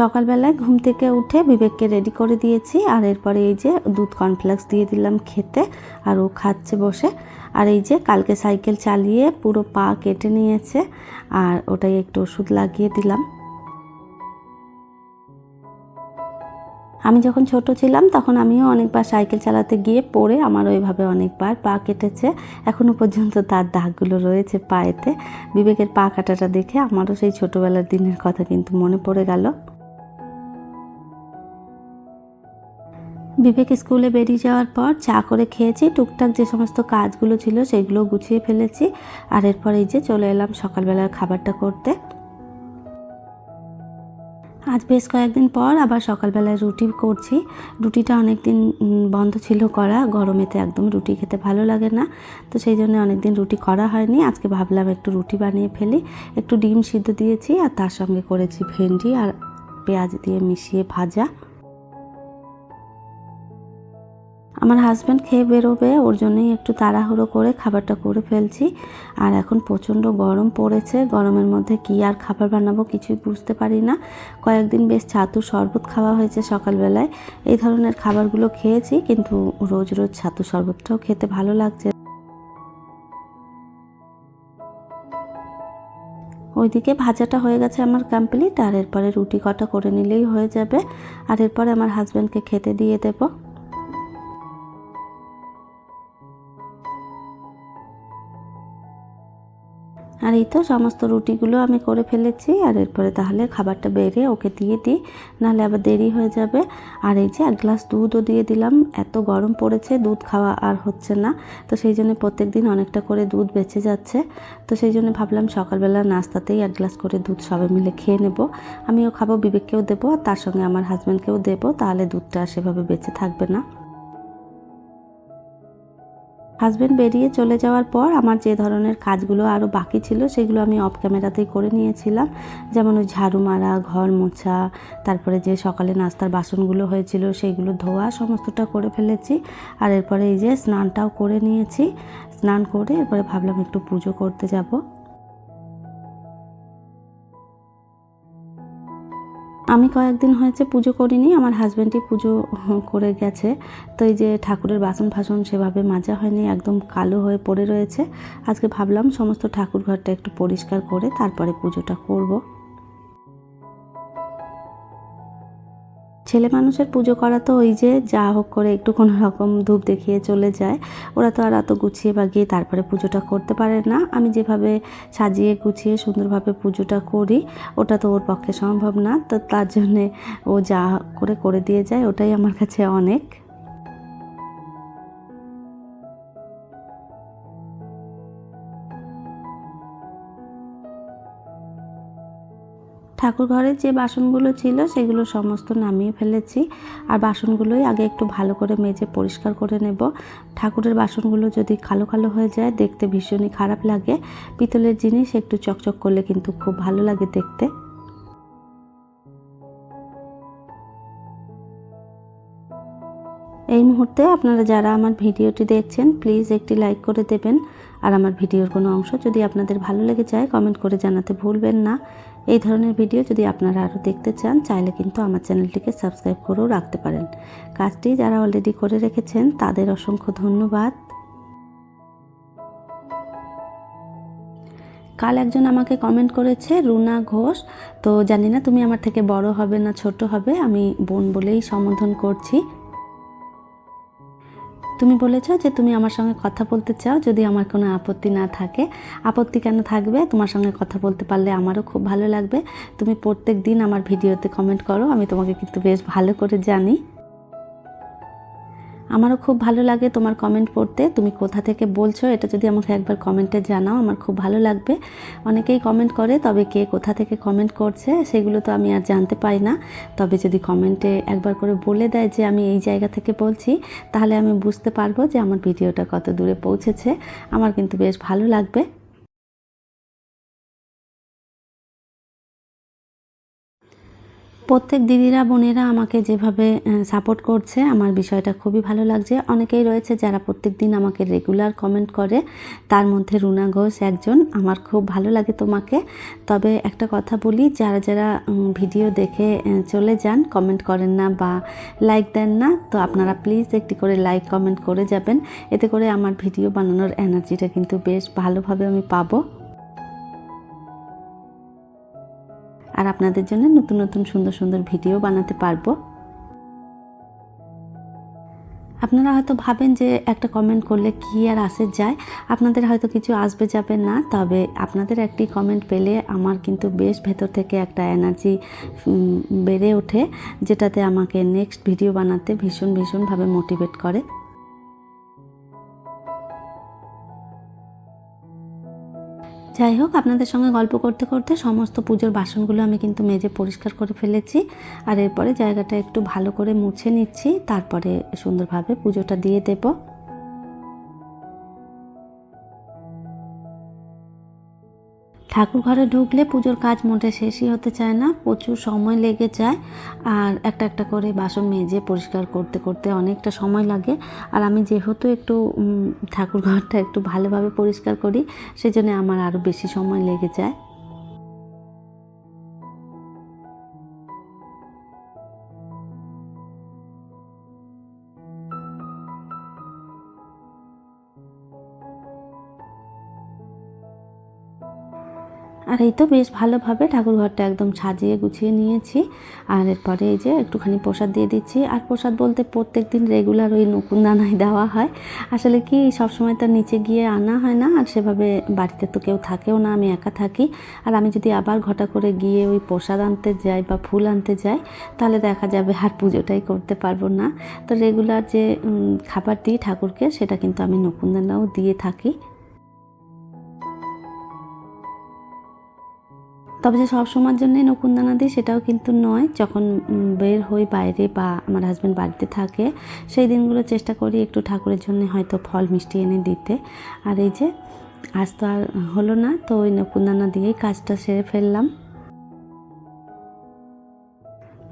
সকালবেলায় ঘুম থেকে উঠে বিবেককে রেডি করে দিয়েছি। আর এরপরে এই যে দুধ কর্নফ্লেক্স দিয়ে দিলাম খেতে। আর ও খাচ্ছে বসে। আর এই যে কালকে সাইকেল চালিয়ে পুরো পা কেটে নিয়েছে। আর ওটাই একটু ওষুধ লাগিয়ে দিলাম। আমি যখন ছোট ছিলাম তখন আমিও অনেকবার সাইকেল চালাতে গিয়ে পড়ে আমার ওইভাবে অনেকবার পা কেটেছে। এখনও পর্যন্ত তার দাগগুলো রয়েছে পায়েতে। বিবেকের পা কাটাটা দেখে আমারও সেই ছোটোবেলার দিনের কথা কিন্তু মনে পড়ে গেল। বিবেক স্কুলে বেরিয়ে যাওয়ার পর চা করে খেয়েছি, টুকটাক যে সমস্ত কাজগুলো ছিল সেগুলো গুছিয়ে ফেলেছি। আর এরপর এই যে চলে এলাম সকালবেলার খাবারটা করতে। আজ বেশ কয়েকদিন পর আবার সকালবেলায় রুটি করছি। রুটিটা অনেক দিন বন্ধ ছিল করা। গরমেতে একদম রুটি খেতে ভালো লাগে না। তো সেই জন্য অনেক দিন রুটি করা হয়নি। আজকে ভাবলাম একটু রুটি বানিয়ে ফেলি। একটু ডিম সিদ্ধ দিয়েছি আর তার সঙ্গে করেছি ভেন্ডি আর পেঁয়াজ দিয়ে মিশিয়ে ভাজা। আমার হাজব্যান্ড খেয়ে বেরোবে, ওর জন্যই একটু তাড়াহুড়ো করে খাবারটা করে ফেলছি। আর এখন প্রচণ্ড গরম পড়েছে, গরমের মধ্যে কি আর খাবার বানাবো কিছুই বুঝতে পারি না। কয়েকদিন বেশ ছাতু শরবত খাওয়া হয়েছে সকালবেলায়। এই ধরনের খাবারগুলো খেয়েছি, কিন্তু রোজ রোজ ছাতু শরবতটাও খেতে ভালো লাগছে। ওইদিকে ভাজাটা হয়ে গেছে আমার কমপ্লিট আর এরপরে রুটি কটা করে নিলেই হয়ে যাবে। আর এরপরে আমার হাজব্যান্ডকে খেতে দিয়ে দেবো। আর এই তো সমস্ত রুটিগুলো আমি করে ফেলেছি, আর এরপরে তাহলে খাবারটা বেড়ে ওকে দিয়ে দিই, নাহলে আবার দেরি হয়ে যাবে। আর এই যে এক গ্লাস দুধও দিয়ে দিলাম, এত গরম পড়েছে, দুধ খাওয়া আর হচ্ছে না। তো সেই জন্য প্রত্যেক দিন অনেকটা করে দুধ বেঁচে যাচ্ছে। তো সেই জন্য ভাবলাম সকালবেলা নাস্তাতেই এক গ্লাস করে দুধ সবাই মিলে খেয়ে নেব। আমিও খাব, বিবেককেও দেবো, আর তার সঙ্গে আমার হাজব্যান্ডকেও দেবো, তাহলে দুধটা সেভাবে বেঁচে থাকবে না। হাজব্যান্ড বেরিয়ে চলে যাওয়ার পর আমার যে ধরনের কাজগুলো আরও বাকি ছিল, সেগুলো আমি অফ ক্যামেরাতেই করে নিয়েছিলাম। যেমন ওই ঝাড়ু মারা, ঘর মোছা, তারপরে যে সকালে নাস্তার বাসনগুলো হয়েছিল সেইগুলো ধোয়া সমস্তটা করে ফেলেছি। আর এরপরে এই যে স্নানটাও করে নিয়েছি। স্নান করে এরপরে ভাবলাম একটু পুজো করতে যাব। আমি কয়েকদিন হয়েছে পুজো করিনি, আমার হাজব্যান্ডই পুজো করে গেছে। তো এই যে ঠাকুরের বাসন ফাসন সেভাবে মাজা হয়নি, একদম কালো হয়ে পড়ে রয়েছে। আজকে ভাবলাম সমস্ত ঠাকুর ঘরটা একটু পরিষ্কার করে তারপরে পুজোটা করব। ছেলে মানুষের পুজো করা তো ওই যে যা হোক করে একটু কোনো রকম ধূপ দেখিয়ে চলে যায়। ওরা তো আর এত গুছিয়ে বাগিয়ে তারপরে পুজোটা করতে পারে না। আমি যেভাবে সাজিয়ে গুছিয়ে সুন্দরভাবে পুজোটা করি, ওটা তো ওর পক্ষে সম্ভব না। তো তার জন্যে ও যা করে করে দিয়ে যায়, ওটাই আমার কাছে অনেক। ঠাকুর ঘরের যে বাসনগুলো ছিল সেগুলো সমস্ত নামিয়ে ফেলেছি। আর বাসনগুলোই আগে একটু ভালো করে মেজে পরিষ্কার করে নেব। ঠাকুরের বাসনগুলো যদি কালো কালো হয়ে যায়, দেখতে ভীষণই খারাপ লাগে। পিতলের জিনিস একটু চকচক করলে কিন্তু খুব ভালো লাগে দেখতে। এই মুহূর্তে আপনারা যারা আমার ভিডিওটি দেখছেন, প্লিজ একটি লাইক করে দেবেন। আর আমার ভিডিওর কোনো অংশ যদি আপনাদের ভালো লেগে যায় কমেন্ট করে জানাতে ভুলবেন না। এই ধরনের ভিডিও যদি আপনারা আরও দেখতে চান, চাইলে কিন্তু আমার চ্যানেলটিকে সাবস্ক্রাইব করেও রাখতে পারেন। কাজটি যারা অলরেডি করে রেখেছেন, তাদের অসংখ্য ধন্যবাদ। কাল একজন আমাকে কমেন্ট করেছে, রুনা ঘোষ। তো জানি না তুমি আমার থেকে বড় হবে না ছোট হবে, আমি বোন বলেই সম্বোধন করছি। তুমি বলেছ যে তুমি আমার সঙ্গে কথা বলতে চাও, যদি আমার কোনো আপত্তি না থাকে। আপত্তি কেন থাকবে? তোমার সঙ্গে কথা বলতে পারলে আমারও খুব ভালো লাগবে। তুমি প্রত্যেক দিন আমার ভিডিওতে কমেন্ট করো, আমি তোমাকে কিন্তু বেশ ভালো করে জানি। আমারও খুব ভালো লাগে তোমার কমেন্ট পড়তে। তুমি কোথা থেকে বলছো এটা যদি আমাকে একবার কমেন্টে জানাও, আমার খুব ভালো লাগবে। অনেকেই কমেন্ট করে, তবে কে কোথা থেকে কমেন্ট করছে সেগুলো তো আমি আর জানতে পাই না। তবে যদি কমেন্টে একবার করে বলে দেয় যে আমি এই জায়গা থেকে বলছি, তাহলে আমি বুঝতে পারব যে আমার ভিডিওটা কত দূরে পৌঁছেছে। আমার কিন্তু বেশ ভালো লাগবে। প্রত্যেক দিদিরা, বোনেরা আমাকে যেভাবে সাপোর্ট করছে, আমার বিষয়টা খুবই ভালো লাগছে। অনেকেই রয়েছে যারা প্রত্যেক দিন আমাকে রেগুলার কমেন্ট করে। তার মধ্যে রুনা ঘোষ একজন, আমার খুব ভালো লাগে তোমাকে। তবে একটা কথা বলি, যারা যারা ভিডিও দেখে চলে যান কমেন্ট করেন না বা লাইক দেন না, তো আপনারা প্লিজ একটি করে লাইক কমেন্ট করে যাবেন। এতে করে আমার ভিডিও বানানোর এনার্জিটা কিন্তু বেশ ভালোভাবে আমি পাবো। আর আপনাদের জন্য নতুন নতুন সুন্দর সুন্দর ভিডিও বানাতে পারব। আপনারা হয়তো ভাবেন যে একটা কমেন্ট করলে কি আর আসে যায়। আপনাদের হয়তো কিছু আসবে যাবে না, তবে আপনাদের একটি কমেন্ট পেলে আমার কিন্তু বেশ ভেতর থেকে একটা এনার্জি বেড়ে ওঠে, যেটাতে আমাকে নেক্সট ভিডিও বানাতে ভীষণ ভীষণভাবে মোটিভেট করে। যাই হোক, আপনাদের সঙ্গে গল্প করতে করতে সমস্ত পুজোর বাসনগুলো আমি কিন্তু মেজে পরিষ্কার করে ফেলেছি। আর এরপরে জায়গাটা একটু ভালো করে মুছে নিচ্ছি। তারপরে সুন্দরভাবে পুজোটা দিয়ে দেবো। ঠাকুর ঘরে ঢুকলে পুজোর কাজ মোটে শেষই হতে চায় না, প্রচুর সময় লেগে যায় আর একটা একটা করে বাসন মেজে পরিষ্কার করতে করতে অনেকটা সময় লাগে। আর আমি যেহেতু একটু ঠাকুর ঘরটা একটু ভালোভাবে পরিষ্কার করি, সেজন্য আমার আরও বেশি সময় লেগে যায়। আর এই তো বেশ ভালোভাবে ঠাকুরঘরটা একদম সাজিয়ে গুছিয়ে নিয়েছি। আর এরপরে এই যে একটুখানি প্রসাদ দিয়ে দিচ্ছি। আর প্রসাদ বলতে প্রত্যেক দিন রেগুলার ওই নকুনদানায় দেওয়া হয়। আসলে কি সবসময় তার নিচে গিয়ে আনা হয় না, আর সেভাবে বাড়িতে তো কেউ থাকেও না, আমি একা থাকি। আর আমি যদি আবার ঘটা করে গিয়ে ওই প্রসাদ আনতে যাই বা ফুল আনতে যাই, তাহলে দেখা যাবে আর পুজোটাই করতে পারব না। তো রেগুলার যে খাবার দিই ঠাকুরকে, সেটা কিন্তু আমি নকুনদানাও দিয়ে থাকি। তবে যে সব সময়ের জন্যই নকুনদানা দিই সেটাও কিন্তু নয়। যখন বের হই বাইরে বা আমার হাজব্যান্ড বাড়িতে থাকে, সেই দিনগুলো চেষ্টা করি একটু ঠাকুরের জন্য হয়তো ফল, মিষ্টি এনে দিতে। আর এই যে, আজ তো আর হলো না, তো ওই নকুনদানা দিয়েই কাজটা সেরে ফেললাম।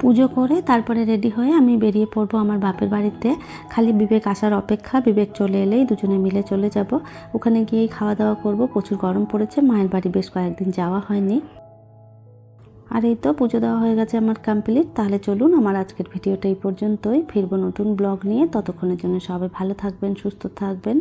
পুজো করে তারপরে রেডি হয়ে আমি বেরিয়ে পড়ব আমার বাপের বাড়িতে। খালি বিবেক আসার অপেক্ষা, বিবেক চলে এলেই দুজনে মিলে চলে যাব। ওখানে গিয়েই খাওয়া দাওয়া করব, প্রচুর গরম পড়েছে, মায়ের বাড়ি বেশ কয়েকদিন যাওয়া হয়নি। আর এই তো পুজো দেওয়া হয়ে গেছে আমার কমপ্লিট তাহলে চলুন আমার আজকের ভিডিওটা এই পর্যন্তই। ফিরবো নতুন ব্লগ নিয়ে। ততক্ষণের জন্য সবাই ভালো থাকবেন, সুস্থ থাকবেন।